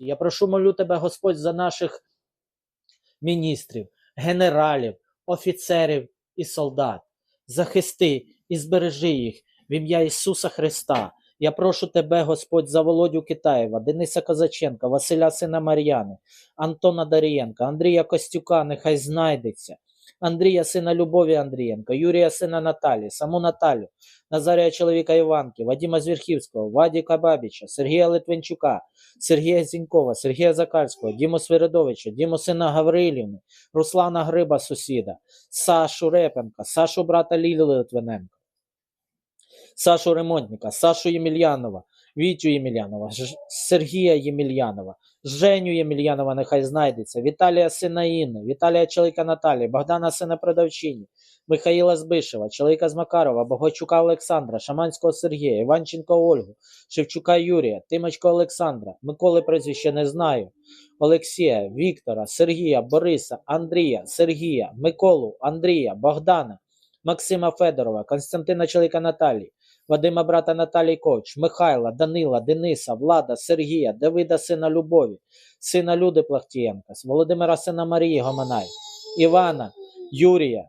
Я прошу молю тебе, Господь, за наших міністрів, генералів, офіцерів і солдат. Захисти і збережи їх в ім'я Ісуса Христа. Я прошу тебе, Господь, за Володю Китаєва, Дениса Козаченка, Василя Сина Мар'яни, Антона Дарієнка, Андрія Костюка, нехай знайдеться. Андрія сина Любові Андрієнка, Юрія сина Наталі, саму Наталю, Назарія чоловіка Іванки, Вадима Звірхівського, Вадіка Бабіча, Сергія Литвинчука, Сергія Зінькова, Сергія Закальського, Діму Свиридовича, Діму сина Гаврилівни, Руслана Гриба, сусіда, Сашу Репенка, Сашу брата Лілі Литвиненка, Сашу Ремонтника, Сашу Ємельянова, Вітю Ємельянова, Сергія Ємельянова, Женю Ємельянова нехай знайдеться, Віталія сина Інни, Віталія чоловіка Наталі, Богдана сина Продавчині, Михаїла Збишева, чоловіка з Макарова, Богачука Олександра, Шаманського Сергія, Іванченко Ольгу, Шевчука Юрія, Тимочка Олександра, Миколи прізвище не знаю, Олексія, Віктора, Сергія, Бориса, Андрія, Сергія, Миколу, Андрія, Богдана, Максима Федорова, Константина чоловіка Наталії, Вадима брата Наталії Ковч, Михайла, Данила, Дениса, Влада, Сергія, Давида сина Любові, сина Люди Плахтієнка, Володимира сина Марії Гоманай, Івана, Юрія,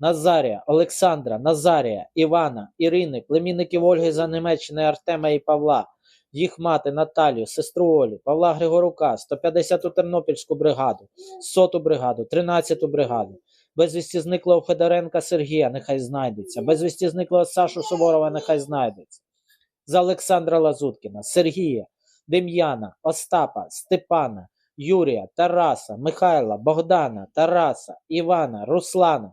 Назарія, Олександра, Назарія, Івана, Ірини, племінників Ольги за Німеччини Артема і Павла, їх мати Наталію, сестру Олі, Павла Григорука, 150-ту Тернопільську бригаду, 100-ту бригаду, 13-ту бригаду. Безвісті зниклого Федоренка Сергія, нехай знайдеться. Безвісті зниклого Сашу Суворова, нехай знайдеться. За Олександра Лазуткіна, Сергія, Дем'яна, Остапа, Степана, Юрія, Тараса, Михайла, Богдана, Тараса, Івана, Руслана,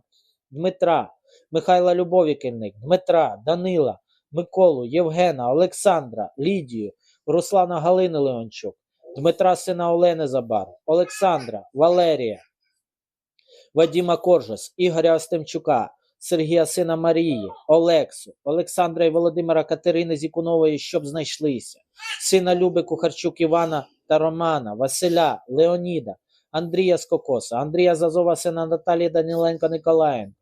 Дмитра, Михайла Любовіківник, Дмитра, Данила, Миколу, Євгена, Олександра, Лідію, Руслана Галини Леончук, Дмитра сина Олени Забар, Олександра, Валерія, Вадима Коржас, Ігоря Остемчука, Сергія сина Марії, Олексу, Олександра і Володимира Катерини Зікунової, щоб знайшлися, сина Люби Кухарчук Івана та Романа, Василя, Леоніда, Андрія Скокоса, Андрія Зазова, сина Наталії Даніленко Николаєнко,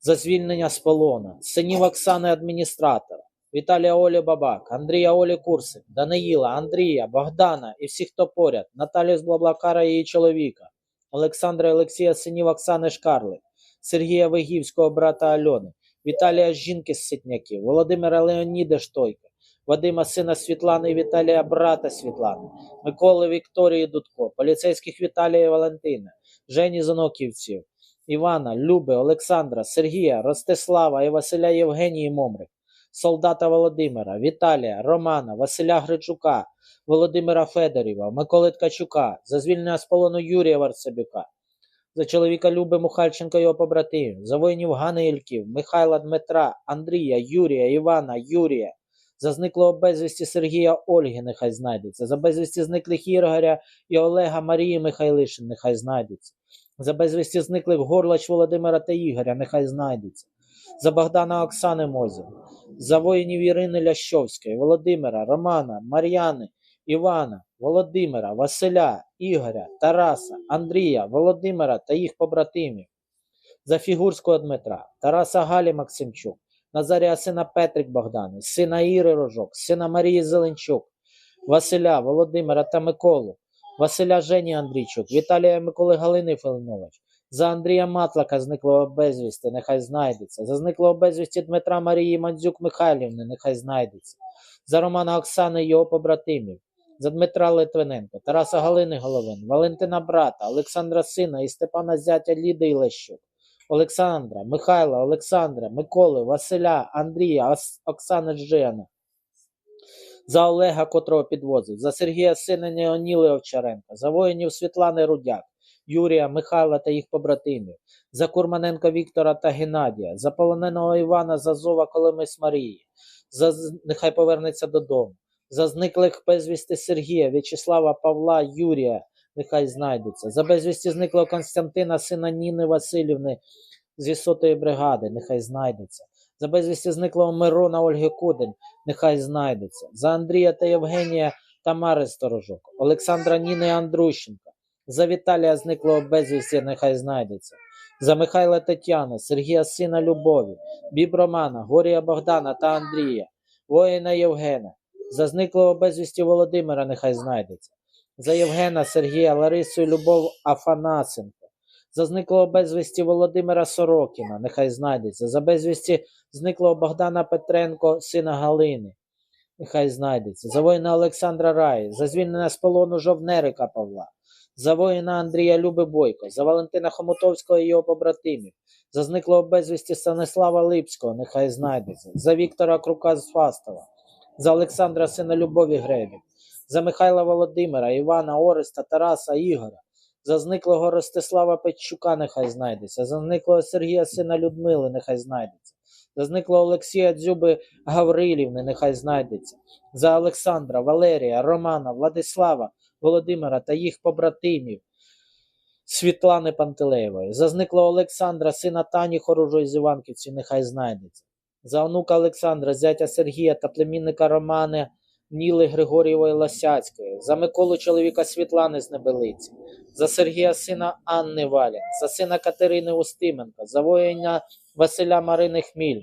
за звільнення з полона, синів Оксани адміністратора, Віталія Олі Бабак, Андрія Олі Курсик, Даниїла, Андрія, Богдана і всіх, хто поряд, Наталію з Блаблакара і її чоловіка, Олександра Олексія синів Оксани Шкарлик, Сергія Вигівського брата Альони, Віталія жінки з Ситняків, Володимира Леоніда Штойка, Вадима сина Світлани і Віталія брата Світлани, Миколи Вікторії Дудко, поліцейських Віталія і Валентина, Жені Заноківців, Івана, Люби, Олександра, Сергія, Ростислава і Василя Євгенії Момрик, солдата Володимира, Віталія, Романа, Василя Гричука, Володимира Федорєва, Миколи Ткачука, за звільнення з полону Юрія Варцебюка, за чоловіка Люби Мухальченка його побратимів, за воїнів Гани Ільків, Михайла Дмитра, Андрія, Юрія, Івана, Юрія, за зниклого безвісті Сергія Ольги нехай знайдеться, за безвісті зниклих Ігоря і Олега Марії Михайлишин нехай знайдеться, за безвісті зниклих Горлач Володимира та Ігоря нехай знайдеться, за Богдана Оксани Мозів, за воїнів Ірини Лящовської, Володимира, Романа, Мар'яни, Івана, Володимира, Василя, Ігоря, Тараса, Андрія, Володимира та їх побратимів, за Фігурського Дмитра, Тараса Галі Максимчук, Назарія сина Петрик Богдани, сина Іри Рожок, сина Марії Зеленчук, Василя, Володимира та Миколу, Василя Жені Андрійчук, Віталія Миколи Галини Филинович, за Андрія Матлака, зниклого безвісти, нехай знайдеться, за зниклого безвісті Дмитра Марії Мандзюк Михайлівни, нехай знайдеться, за Романа Оксани і його побратимів, за Дмитра Литвиненко, Тараса Галини Головин, Валентина брата, Олександра сина і Степана зятя Ліди Лещук, Олександра, Михайла, Олександра, Миколи, Василя, Андрія, Оксани Жена, за Олега, котрого підвозив, за Сергія сина Неоніли Овчаренка, за воїнів Світлани Рудяк, Юрія, Михайла та їх побратимів, за Курманенка Віктора та Геннадія, за полоненого Івана Зазова Колемис Марії, за нехай повернеться додому, за зниклих безвісти Сергія, В'ячеслава, Павла, Юрія, нехай знайдуться, за безвісті зниклого Константина, сина Ніни Васильівни зі сотої бригади, нехай знайдеться. За безвісті зниклого Мирона Ольги Кудень, нехай знайдеться. За Андрія та Євгенія Тамари Сторожок, Олександра Ніни Андрущенка, за Віталія зниклого безвісті, нехай знайдеться. За Михайла Тетяни, Сергія сина Любові, Біб Романа, Горія Богдана та Андрія, воїна Євгена, За зниклого безвісті Володимира нехай знайдеться. За Євгена, Сергія, Ларису і Любов Афанасенко. За зниклого безвісті Володимира Сорокіна, нехай знайдеться. За безвісті зниклого Богдана Петренко, сина Галини, нехай знайдеться. За воїна Олександра Раї, за звільнення з полону Жовнерика Павла, за воїна Андрія Люби Бойко, за Валентина Хомутовського і його побратимів, за зниклого безвісті Станислава Липського, нехай знайдеться, за Віктора Крука з Фастова, за Олександра сина Любові Гребів, за Михайла Володимира, Івана Ореста, Тараса, Ігора, за зниклого Ростислава Петчука нехай знайдеться, за зниклого Сергія сина Людмили нехай знайдеться, за зниклого Олексія Дзюби Гаврилівни нехай знайдеться, за Олександра, Валерія, Романа, Владислава, Володимира та їх побратимів Світлани Пантелеєвої, за зниклого Олександра, сина Тані Хоружої з Іванківці, нехай знайдеться, за онука Олександра, зятя Сергія та племінника Романа Ніли Григорієвої Лосяцької, за Миколу чоловіка Світлани з Небелиці, за Сергія сина Анни Валя, за сина Катерини Устименка, за воїна Василя Марини Хміль,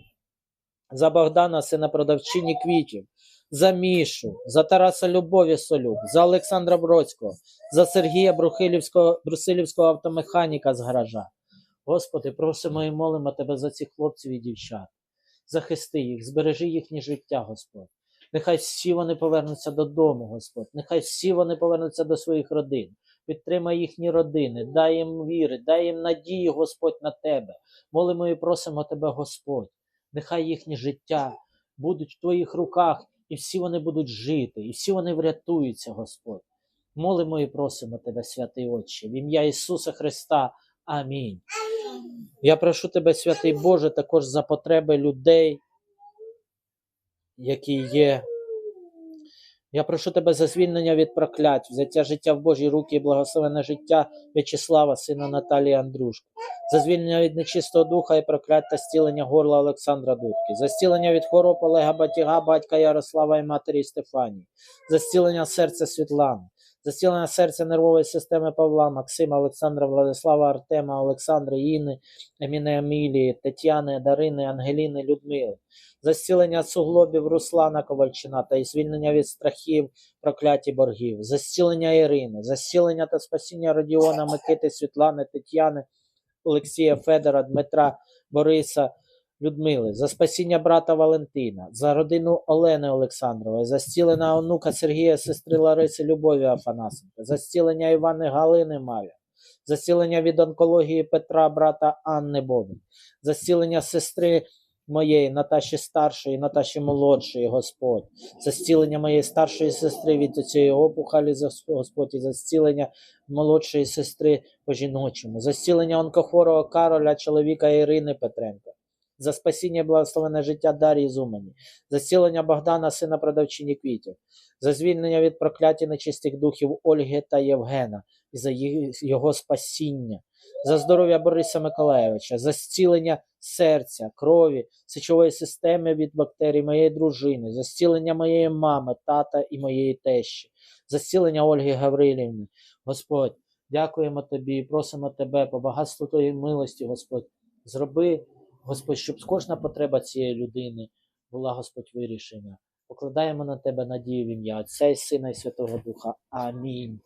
за Богдана, сина продавчині квітів, за Мішу, за Тараса Любові Солюк, за Олександра Бродського, за Сергія Брухилівського, Брусилівського автомеханіка з гаража. Господи, просимо і молимо Тебе за цих хлопців і дівчат. Захисти їх, збережи їхнє життя, Господь. Нехай всі вони повернуться додому, Господь. Нехай всі вони повернуться до своїх родин. Підтримай їхні родини, дай їм віри, дай їм надії, Господь, на Тебе. Молимо і просимо Тебе, Господь. Нехай їхнє життя будуть в Твоїх руках, і всі вони будуть жити, і всі вони врятуються, Господь. Молимо і просимо Тебе, святий Отче, в ім'я Ісуса Христа. Амінь. Я прошу Тебе, святий Боже, також за потреби людей, які є. Я прошу тебе за звільнення від проклять, взяття життя в Божі руки і благословене життя В'ячеслава, сина Наталії Андрушко, за звільнення від нечистого духа і проклять та стілення горла Олександра Дудки, за стілення від хвороб Олега Батіга, батька Ярослава і матері Стефанії, за стілення серця Світлани, за стілення серця нервової системи Павла, Максима, Олександра, Владислава, Артема, Олександри, Інни, Еміни Емілії, Тетяни, Дарини, Ангеліни, Людмили, за суглобів Руслана Ковальчина та і звільнення від страхів, прокляті боргів, Засцілення Ірини, за та спасіння Родіона, Микити, Світлани, Тетяни, Олексія Федора, Дмитра, Бориса, Людмили, за спасіння брата Валентина, за родину Олени Олександрової, за зцілення онука Сергія, сестри Лариси Любові Афанасенка, за зцілення Івани Галини Маля, за зцілення від онкології Петра, брата Анни Бобин, за зцілення сестри моєї Наташі старшої, Наташі молодшої, Господь, за зцілення моєї старшої сестри від цієї опухолі, Господь, і за зцілення молодшої сестри по жіночому, за зцілення онкохворого Кароля, чоловіка Ірини Петренка, за спасіння і благословене життя Дар'ї Зумані, за зцілення Богдана, сина продавчині квітів, за звільнення від прокляті нечистих духів Ольги та Євгена, і за його спасіння, за здоров'я Бориса Миколаєвича, за зцілення серця, крові, сечової системи від бактерій моєї дружини, за зцілення моєї мами, тата і моєї тещі, за зцілення Ольги Гаврилівни. Господь, дякуємо Тобі і просимо Тебе по багатству Твоєї милості, Господь. Зроби, Господь, щоб кожна потреба цієї людини була, Господь, вирішена. Покладаємо на Тебе надію в ім'я Отця і Сина і Святого Духа. Амінь.